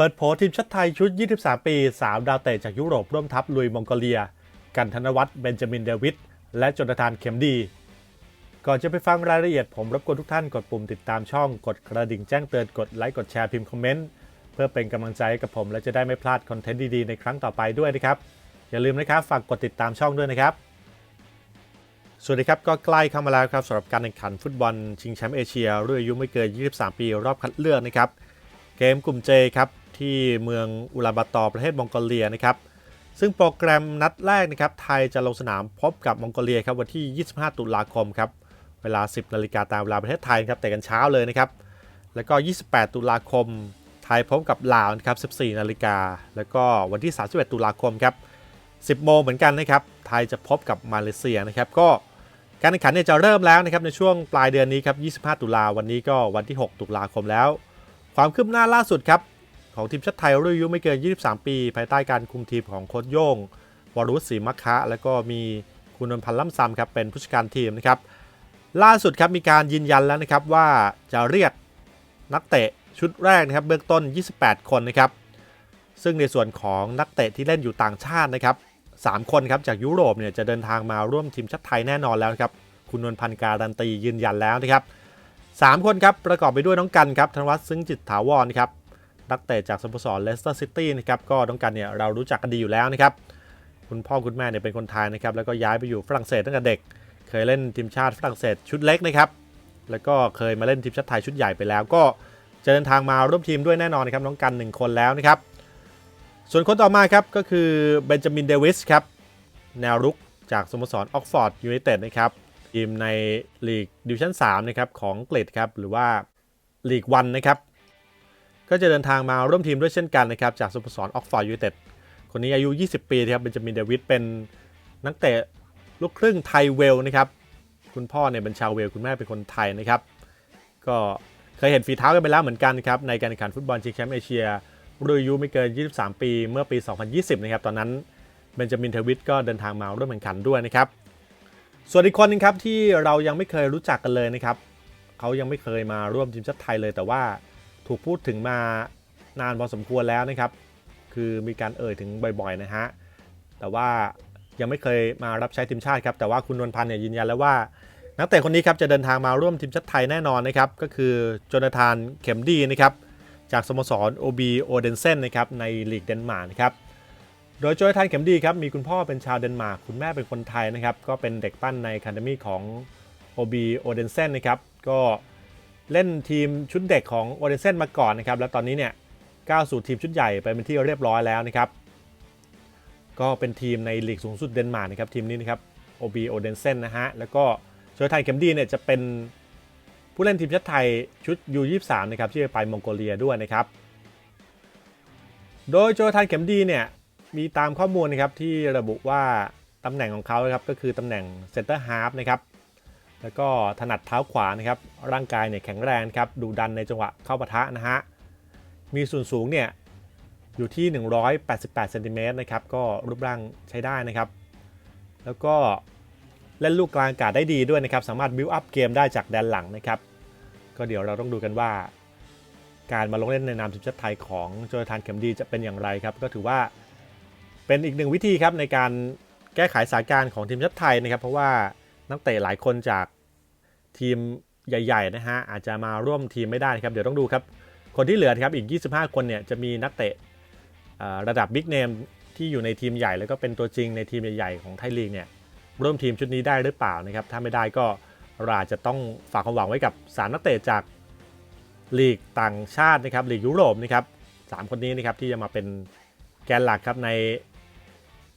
เปิดโผทีมชาติไทยชุด 23 ปี 3 ดาวเตะจากยุโรปร่วมทัพลุยมองโกเลีย กันธนวัฒน์เบนจามินเดวิดและจนทานเข็มดี ก่อนจะไปฟังรายละเอียดผมรบกวนทุกท่านกดปุ่มติดตามช่องกดกระดิ่งแจ้งเตือนกดไลค์กดแชร์พิมพ์คอมเมนต์เพื่อเป็นกำลังใจให้กับผมและจะได้ไม่พลาดคอนเทนต์ดีๆในครั้งต่อไปด้วยนะครับ อย่าลืมนะครับฝากกดติดตามช่องด้วยนะครับ สวัสดีครับก็ใกล้เข้ามาแล้วครับสำหรับการแข่งขันฟุตบอลชิงแชมป์เอเชียรุ่นอายุไม่เกิน 23 ปี รอบคัดเลือกนะครับเกมกลุ่มเจครับ ที่เมืองอุลาบาตอร์ประเทศมองโกเลียนะครับซึ่งโปรแกรมนัดแรกนะครับไทยจะลงสนามพบกับมองโกเลียครับวันที่ 25 ตุลาคมครับเวลา 10 นาฬิกาตามเวลาประเทศไทยครับแต่กันเช้าเลยนะครับแล้วก็ 28 ตุลาคม ไทยพบกับลาวนะครับ 14 นาฬิกาแล้วก็วันที่ 31 ตุลาคมครับ 10 โมงเหมือนกันนะครับไทยจะพบกับมาเลเซียนะครับก็การแข่งขันเนี่ยจะเริ่มแล้วนะครับในช่วงปลายเดือนนี้ครับ 25 ตุลาวันนี้ก็วันที่ 6 ตุลาคมแล้ว ความคืบหน้าล่าสุดครับ ของทีมชาติไทยรุ่นอายุไม่เกิน 23 ปี ภายใต้การคุมทีมของโค้ชโย่งวรุษศรีมัคคะ แล้วก็มีคุณนนพันธ์ล่ำซำครับเป็นผู้จัดการทีมนะครับล่าสุดครับมีการยืนยันแล้วนะครับว่าจะเรียกนักเตะชุดแรกนะครับเบื้องต้น 28 คนนะครับซึ่งในส่วนของนักเตะที่เล่นอยู่ต่างชาตินะครับ3คนครับจากยุโรปเนี่ยจะเดินทางมาร่วมทีมชาติไทยแน่นอนแล้วครับคุณนวลพันธ์การันตียืนยันแล้วนะครับ3คนครับประกอบไปด้วยน้องกันครับธนวัฒน์ซึ้งจิตถาวรครับ นักเตะจากสโมสรเลสเตอร์ซิตี้นะครับก็น้องกันเนี่ยเรารู้จักกันดีอยู่แล้วนะครับคุณพ่อคุณแม่เนี่ยเป็นคนไทยนะครับแล้วก็ย้ายไปอยู่ฝรั่งเศสตั้งแต่เด็ก เคยเล่นทีมชาติฝรั่งเศสชุดเล็กนะครับแล้วก็เคยมาเล่นทีมชาติไทยชุดใหญ่ไปแล้ว ก็จะเดินทางมาร่วมทีมด้วยแน่นอนนะครับน้องกัน 1 คนแล้วนะครับส่วนคนต่อมาครับก็คือเบนจามินเดวิสครับแนวรุกจากสโมสรออกฟอร์ดยูไนเต็ดนะครับทีมในลีกดิวิชั่น3นะครับของอังกฤษครับหรือว่าลีกวันนะครับ ก็จะเดินทางมาร่วมทีมด้วยเช่นกันนะครับ จากสโมสรออกฟอร์ดยูไนเต็ดคนนี้อายุ 20 ปีครับเบนจามินเดวิสเป็นนักเตะลูกครึ่งไทยเวลนะครับ คุณพ่อเนี่ยเป็นชาวเวล คุณแม่เป็นคนไทยนะครับ ก็เคยเห็นฝีเท้ากันไปแล้วเหมือนกันครับ ในการแข่งขันฟุตบอลชิงแชมป์เอเชียรุ่นอายุไม่เกิน 23 ปี เมื่อปี 2020 นะครับ ตอนนั้นเบนจามินเทวิตก็เดินทางมาร่วมแข่งขันด้วยนะครับ ส่วนอีกคนนึงครับที่เรายังไม่เคยรู้จักกันเลยนะครับ เขายังไม่เคยมาร่วมทีมชาติไทยเลยแต่ว่า ถูกพูดถึงมานานพอสมควรแล้วนะครับ คือมีการเอ่ยถึงบ่อยๆนะฮะ แต่ว่ายังไม่เคยมารับใช้ทีมชาติครับ แต่ว่าคุณนวลพันธ์เนี่ยยืนยันแล้วว่า นักเตะคนนี้ครับจะเดินทางมาร่วมทีมชาติไทยแน่นอนนะครับ ก็คือโจนาธานเข็มดีนะครับ จากสโมสร OB โอเดนเซนนะครับในลีกเดนมาร์กนะครับ โดยโจนาธานเข็มดีครับมีคุณพ่อเป็นชาวเดนมาร์ก คุณแม่เป็นคนไทยนะครับ ก็เป็นเด็กปั้นในคาเดมี่ของ OB โอเดนเซนนะครับ ก็ เล่นทีมชุดเด็กของโอเดนเซนมาก่อนนะครับ แล้วตอนนี้เนี่ยก้าวสู่ทีมชุดใหญ่ไปเป็นที่เรียบร้อยแล้วนะครับ ก็เป็นทีมในลีกสูงสุดเดนมาร์กนะครับทีมนี้นะครับ OB โอเดนเซนนะฮะ แล้วก็โจนาธานเข็มดีเนี่ยจะเป็นผู้เล่นทีมชาติไทยชุด U23 นะครับที่จะไปมองโกเลียด้วยนะครับ โดยโจนาธานเข็มดีเนี่ยมีตามข้อมูลนะครับที่ระบุว่าตำแหน่งของเขาครับก็คือตำแหน่งเซนเตอร์ฮาร์ฟนะครับ แล้วก็ถนัดเท้าขวานะครับร่างกายเนี่ยแข็งแรงครับดูดันในจังหวะเข้าปะทะนะฮะมีส่วนสูงเนี่ยอยู่ที่ 188เซนติเมตรนะครับก็รูปร่างใช้ได้นะครับ แล้วก็เล่นลูกกลางอากาศได้ดีด้วยนะครับ สามารถบิวอัพเกมได้จากแดนหลังนะครับ ก็เดี๋ยวเราต้องดูกันว่า การมาลงเล่นในนามทีมชาติไทยของโจนาธานเข็มดีจะเป็นอย่างไรครับ ก็ถือว่าเป็นอีกหนึ่งวิธีครับในการแก้ไขสถานการณ์ของทีมชาติไทยนะครับ เพราะว่า นักเตะหลายคนจากทีมใหญ่ๆนะฮะอาจจะมาร่วมทีมไม่ได้ครับ เดี๋ยวต้องดูครับ คนที่เหลือครับอีก 25 คนเนี่ยจะมีนักเตะระดับบิ๊กเนมที่อยู่ในทีมใหญ่แล้วก็เป็นตัวจริงในทีมใหญ่ๆของไทยลีกเนี่ยร่วมทีมชุดนี้ได้หรือเปล่านะครับ ถ้าไม่ได้ก็เราจจะต้องฝากความหวังไว้กับสามนักเตะจากลีกต่างชาตินะครับลีกยุโรปนะครับสามคนนี้นะครับที่จะมาเป็นแกนหลักครับใน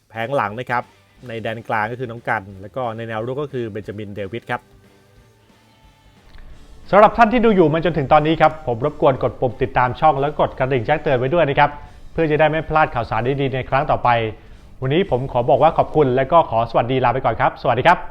แผงหลังนะครับ ในแดนกลางก็คือน้องกัน แล้วก็ในแนวรุกก็คือเบนจามินเดวิดครับสำหรับท่านที่ดูอยู่มาจนถึงตอนนี้ครับ ผมรบกวนกดปุ่มติดตามช่องแล้วกดกระดิ่งแจ้งเตือนไว้ด้วยนะครับ เพื่อจะได้ไม่พลาดข่าวสารดีๆในครั้งต่อไป วันนี้ผมขอบอกว่าขอบคุณและก็ขอสวัสดีลาไปก่อนครับ สวัสดีครับ